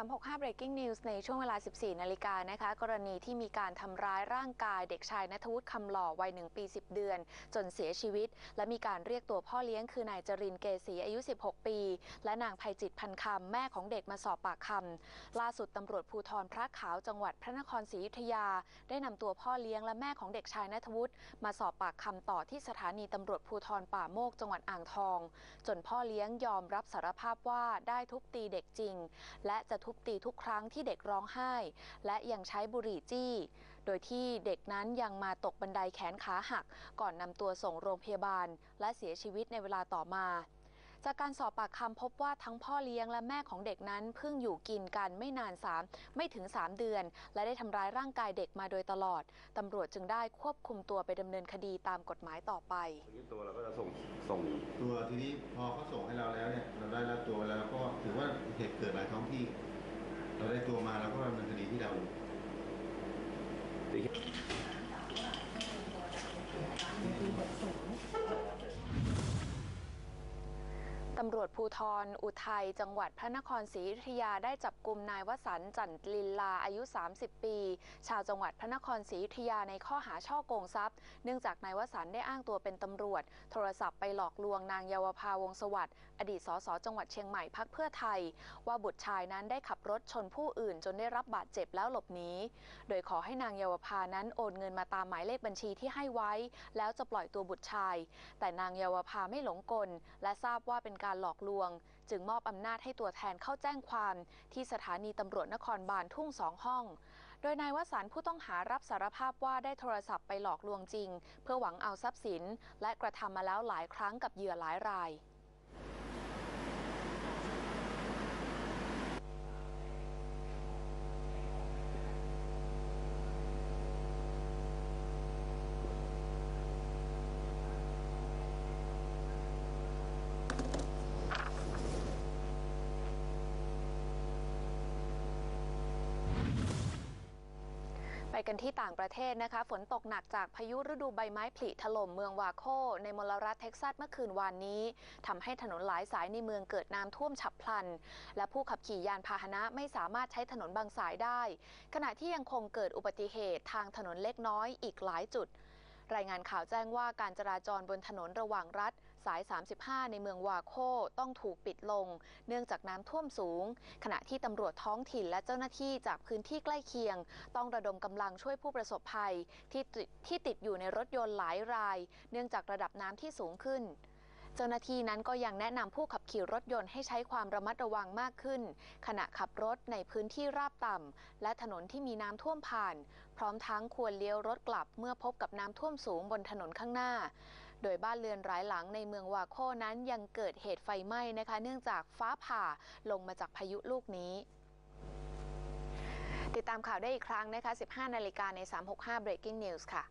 365 breaking news ในช่วงเวลา 14 นาฬิกานะคะ กรณีที่มีการทำร้ายร่างกายเด็กชายนัทวุฒิคำหล่อวัย 1 ปี 10 เดือน จนเสียชีวิต และมีการเรียกตัวพ่อเลี้ยงคือนายจรินเกษีอายุ 16 ปี และนางภัยจิตพันคำแม่ของเด็กมาสอบปากคำล่าสุดตำรวจภูธรพระขาวจังหวัดพระนครศรีอยุธยา ได้นำตัวพ่อเลี้ยงและแม่ของเด็กชายนัทวุฒิมาสอบปากคำต่อที่สถานีตำรวจภูธรป่าโมกจังหวัดอ่างทอง จนพ่อเลี้ยงยอมรับสารภาพว่าได้ทุบตีเด็กจริง และจะทุบตีทุกครั้งที่เด็กร้องไห้ และยังใช้บุหรี่จี้ โดยที่เด็กนั้นยังมาตกบันไดแขนขาหัก ก่อนนำตัวส่งโรงพยาบาล และเสียชีวิตในเวลาต่อมาจากการสอบปากคำพบว่าทั้งพ่อเลี้ยงและแม่ของเด็กนั้นเพิ่งอยู่กินกันไม่นานสามไม่ถึง 3 เดือน และได้ทำร้ายร่างกายเด็กมาโดยตลอดตำรวจจึงได้ควบคุมตัวไปดำเนินคดีตามกฎหมายต่อไปตัวเราก็จะส่งส่งตัวทีนี้พอเขาส่งให้เราแล้วเนี่ยเราได้รับตัวแล้วก็ถือว่าเหตุเกิดหลายท้องที่ เราได้ตัวมาเราก็ดำเนินคดีที่เรา ตำรวจภูทรอุทัย จังหวัดพระนครศรีอยุธยาได้จับกลุ่มนายวสันต์จันทลินลาอายุ 30 ปี ชาวจังหวัดพระนครศรีอยุธยาในข้อหาช่อโกงทรัพย์ เนื่องจากนายวสันต์ได้อ้างตัวเป็นตำรวจ โทรศัพท์ไปหลอกลวงนางเยาวภาวงศสวัสดิ์อดีตสสจังหวัดเชียงใหม่พักเพื่อไทย ว่าบุตรชายนั้นได้ขับรถชนผู้อื่นจนได้รับบาดเจ็บแล้วหลบหนีโดยขอให้นางเยาวภานั้นโอนเงินมาตามหมายเลขบัญชีที่ให้ไว้ แล้วจะปล่อยตัวบุตรชาย แต่นางเยาวภาไม่หลงกลและทราบว่าเป็นการหลอกลวง จึงมอบอำนาจให้ตัวแทนเข้าแจ้งความที่สถานีตำรวจนครบาลทุ่งสองห้อง โดยนายวสันต์ผู้ต้องหารับสารภาพว่าได้โทรศัพท์ไปหลอกลวงจริง เพื่อหวังเอาทรัพย์สิน และกระทำมาแล้วหลายครั้งกับเหยื่อหลายราย กันที่ต่างประเทศนะคะ ฝนตกหนักจากพายุฤดูใบไม้ผลิถล่มเมืองวาโค ในมลรัฐเท็กซัสเมื่อคืนวานนี้ทำให้ถนนหลายสายในเมืองเกิดน้ำท่วมฉับพลัน และผู้ขับขี่ยานพาหนะไม่สามารถใช้ถนนบางสายได้ ขณะที่ยังคงเกิดอุบัติเหตุทางถนนเล็กน้อยอีกหลายจุด รายงานข่าวแจ้งว่าการจราจรบนถนนระหว่างรัฐ สาย 35 ในเมืองวาโคต้องถูกปิดลง เนื่องจากน้ำท่วมสูง ขณะที่ตำรวจท้องถิ่นและเจ้าหน้าที่จากพื้นที่ใกล้เคียง ต้องระดมกำลังช่วยผู้ประสบภัยที่ที่ติดอยู่ในรถยนต์หลายราย เนื่องจากระดับน้ำที่สูงขึ้น เจ้าหน้าที่นั้นก็ยังแนะนำผู้ขับขี่รถยนต์ให้ใช้ความระมัดระวังมากขึ้น ขณะขับรถในพื้นที่ราบต่ำและถนนที่มีน้ำท่วมผ่าน พร้อมทั้งควรเลี้ยวรถกลับเมื่อพบกับน้ำท่วมสูงบนถนนข้างหน้า โดยบ้านเรือนหลายหลังในเมืองวาโคนั้นยังเกิดเหตุไฟไหม้นะคะ เนื่องจากฟ้าผ่าลงมาจากพายุลูกนี้ติดตามข่าวได้อีกครั้งนะคะ 15 นาฬิกาใน 365 Breaking News ค่ะ